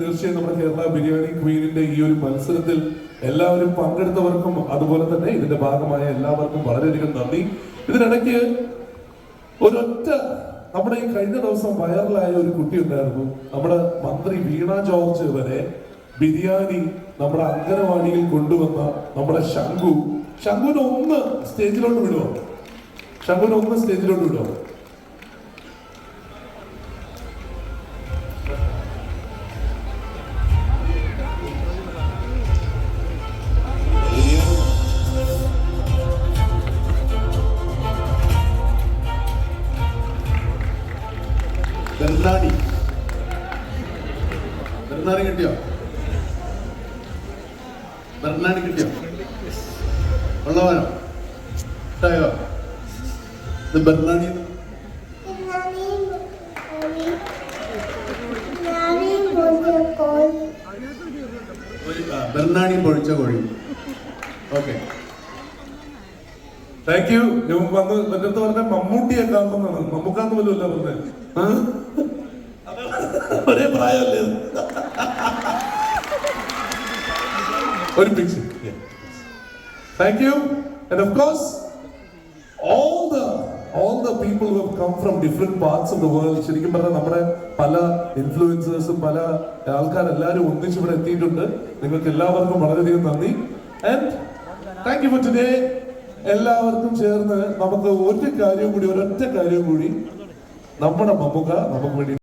തീർച്ചയായും നമ്മുടെ കേരള ബിരിയാണി ക്വീനിന്റെ ഈ ഒരു മത്സരത്തിൽ എല്ലാവരും പങ്കെടുത്തവർക്കും അതുപോലെ തന്നെ ഇതിന്റെ ഭാഗമായ എല്ലാവർക്കും വളരെയധികം നന്ദി. ഇതിനിടയ്ക്ക് ഒരൊറ്റ നമ്മുടെ ഈ കഴിഞ്ഞ ദിവസം വൈറലായ ഒരു കുട്ടി ഉണ്ടായിരുന്നു. നമ്മുടെ മന്ത്രി വീണ ജോർജ് വരെ ബിരിയാണി നമ്മുടെ അംഗനവാടിയിൽ കൊണ്ടുവന്ന നമ്മുടെ ശംഖു ശംഖുവിനെ ഒന്ന് സ്റ്റേജിലോട്ട് വിടുവോ? ശംഖുവിനെ ഒന്ന് സ്റ്റേജിലോട്ട് വിടുവോ? ബെർണാടി ബെർണാടി കിട്ടിയോ? ബെർണാടി കിട്ടിയോ? ഉള്ളവനോ ഇട്ടായോ ഇത് ആ, ബെർണാടി പൊഴിച്ച കോഴി. ഓക്കെ. താങ്ക് യു ഞാൻ വന്ന് മറ്റടുത്ത് പറഞ്ഞ മമ്മൂട്ടിയെ കാണുന്നതാണ് മമ്മൂക്കാന്ന് പോലും അല്ല പറഞ്ഞത്? ഒരേ പ്രായമല്ലേ? ഒരു picture thank you and of course all the all the people who have come from different parts of the world ശരിക്കും പറഞ്ഞാൽ നമ്മുടെ പല ഇൻഫ്ലുവൻസേഴ്സും പല ആൾക്കാരെല്ലാവരും ഒന്നിച്ച് ഇവിടെ എത്തിയിട്ടുണ്ട്. നിങ്ങൾക്ക് എല്ലാവർക്കും വളരെയധികം നന്ദി. And thank you for today എല്ലാവർക്കും ചേർന്ന് നമുക്ക് ഒരു കാര്യം കൂടി ഒരൊറ്റ കാര്യം കൂടി. നമ്മുടെ മമ്മുക നമുക്ക് വേണ്ടി